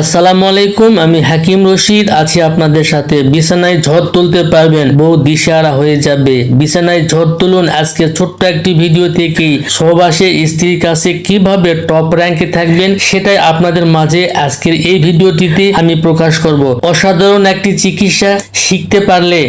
আসসালামু আলাইকুম, আমি হাকিম রশিদ। আছি আপনাদের সাথে। বিছানায় ঝড় তুলতে পারবেন, বউ দিশারা হয়ে যাবে। বিছানায় ঝড় তুলুন আজকে ছোট্ট একটি ভিডিও থেকে। সহবাসে স্ত্রীর কাছে কীভাবে টপ র্যাঙ্কে থাকবেন, সেটাই আপনাদের মাঝে আজকের এই ভিডিওটিতে আমি প্রকাশ করব। অসাধারণ একটি চিকিৎসা শিখতে পারলে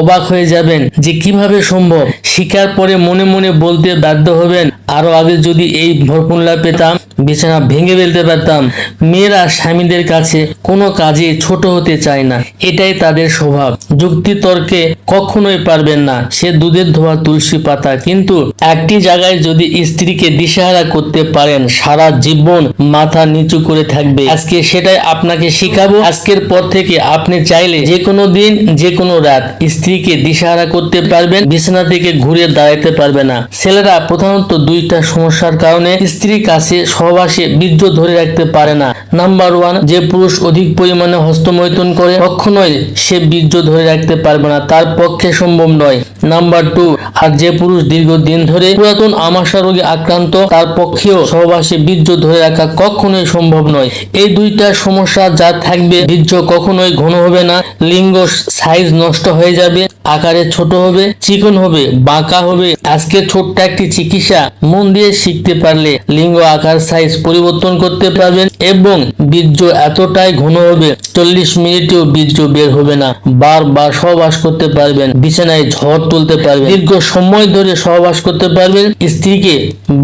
অবাক হয়ে যাবেন যে কীভাবে সম্ভব। শিকার পরে মনে মনে বলতে বাধ্য হবেন, আরও আগে যদি এই ভরপুল্লা পেতাম বিছানা ভেঙে ফেলতে পারতাম। মেয়েরা স্বামীদের কাছে কোনো কাজে ছোট হতে চায় না। এটাই তাদের স্বভাব। যুক্তি তর্কে কখনোই পারবেন না। সে দুধের ধোয়া তুলসী পাতা। কিন্তু একটি জায়গায় যদি স্ত্রীকে দিশাহারা করতে পারেন, সারা জীবন মাথা নিচু করে থাকবে। আজকে সেটাই আপনাকে শিখাবো। আজকের পর থেকে আপনি চাইলে যে কোনো দিন, যে কোনো রাত স্ত্রীকে দিশাহারা করতে পারবেন, বিছানা থেকে ঘুরে দাঁড়াতে পারবে না। ছেলেরা প্রধানত দুইটা সমস্যার কারণে স্ত্রীর কাছে সহবাসে বীর্য ধরে রাখতে পারে না। নাম্বার ওয়ান, যে পুরুষ অধিক পরিমাণে হস্তমৈথুন করে, কখনোই সে বীর্য ধরে রাখতে পারবে না। তার পক্ষে সম্ভব নয়। নাম্বার টু আর যে পুরুষ দীর্ঘদিন ধরে পুরাতন আমাশা রোগে আক্রান্ত, তার পক্ষেও সহবাসে বীর্য ধরে রাখা কখনোই সম্ভব নয়। এই দুইটা সমস্যা যা থাকবে, বীর্য কখনোই ঘন হবে না, লিঙ্গ সাইজ নষ্ট হয়ে যাবে, আকারে ছোট হবে, চিকন হবে, বাঁকা হবে আজকে ছোট্ট একটি চিকিৎসা মন দিয়ে শিখতে পারলে লিঙ্গ আকার সাইজ পরিবর্তন করতে পারবেন এবং বীর্য এতটাই ঘন হবে, চল্লিশ মিনিটেও বীর্য বের হবে না। বারবার সহবাস করতে পারবেন, বিছানায় ঝড় তুলতে পারবেন, দীর্ঘ সময় ধরে সহবাস করতে পারবেন, স্ত্রীকে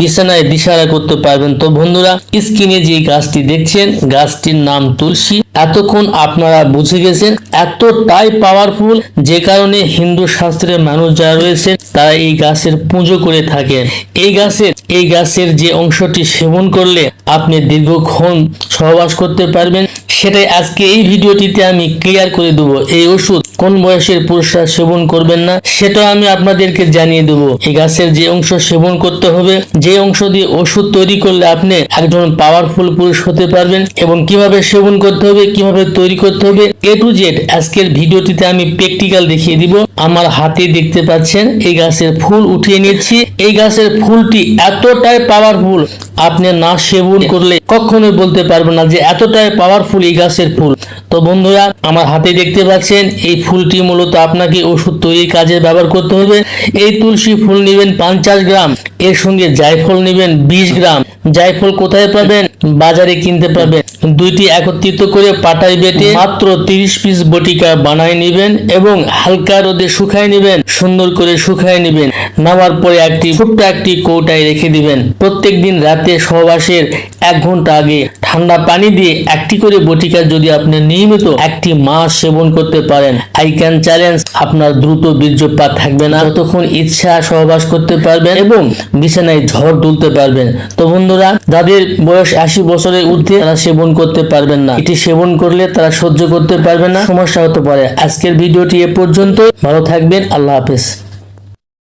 বিছানায় দিশারা করতে পারবেন। তো বন্ধুরা, স্ক্রিনে যে গাছটি দেখছেন, গাছটির নাম তুলসী। এতক্ষণ আপনারা বুঝে গেছেন এতটাই পাওয়ারফুল যে কারণে হিন্দু শাস্ত্রের মানুষ যারা রয়েছে তারা এই গাছের পুজো করে থাকেন। এই গাছের এই গাছের যে অংশটি সেবন করলে আপনি দীর্ঘক্ষণ সহবাস করতে পারবেন। সেটাই আজকে এই ভিডিওটিতে আমি ক্লিয়ার করে দেবো, এই ওষুধ কোন বয়সের পুরুষরা সেবন করবেন না সেটা আমি আপনাদেরকে জানিয়ে দেব। এই গাছের যে অংশ সেবন করতে হবে, যে অংশ দিয়ে ওষুধ তৈরি করলে আপনি একজন পাওয়ারফুল পুরুষ হতে পারবেন এবং কীভাবে সেবন করতে হবে, কীভাবে তৈরি করতে হবে এ টু জেড আজকের ভিডিওটিতে আমি প্র্যাকটিক্যাল দেখিয়ে দিব। আমার হাতে দেখতে পাচ্ছেন, এই গাছের ফুল উঠিয়ে নিচ্ছি। এই গাছের ফুলটি এতটাই পাওয়ারফুল আপনি না সেবন করলে কখনোই বলতে পারবেন না যে এতটাই পাওয়ারফুল এই গাছের ফুল। তো বন্ধুরা, আমার হাতে দেখতে পাচ্ছেন, এই ফুলটি মূলত আপনাকে ওষুধ তৈরির কাজে ব্যবহার করতে হবে। এই তুলসী ফুল নেবেন পঞ্চাশ গ্রাম, এর সঙ্গে জায়ফল নেবেন বিশ গ্রাম। জায়ফল কোথায় পাবেন? বাজারে কিনতে পাবেন। দুইটি একত্রিত করে পাটায় বেটে মাত্র তিরিশ পিস বটিকা বানায় নিবেন এবং হালকা রোদে শুকায় নিবেন, সুন্দর করে শুকায় নিবেন। নামার পরে একটি ছোট্ট একটি কৌটায় রেখে দিবেন। প্রত্যেক দিন রাতে সহবাসের এক ঘণ্টা আগে ঠান্ডা পানি দিয়ে একটি করে বটিকা যদি আপনি নিয়মিত একটি মাস সেবন করতে পারেন আই ক্যান চ্যালেঞ্জ আপনার দ্রুত বীর্যপাত থাকবে না। যতক্ষণ ইচ্ছা সহবাস করতে পারবেন এবং বিছানায় ঝড় তুলতে পারবেন। তো বন্ধুরা, যাদের বয়স আশি বছরের ঊর্ধ্বে তারা সেবন করতে পারবেন না। এটি সেবন করলে তারা সহ্য করতে পারবে না। সমস্যা হতে পারে। আজকের ভিডিওটি এ পর্যন্ত ভালো থাকবেন। আল্লাহ হাফেজ।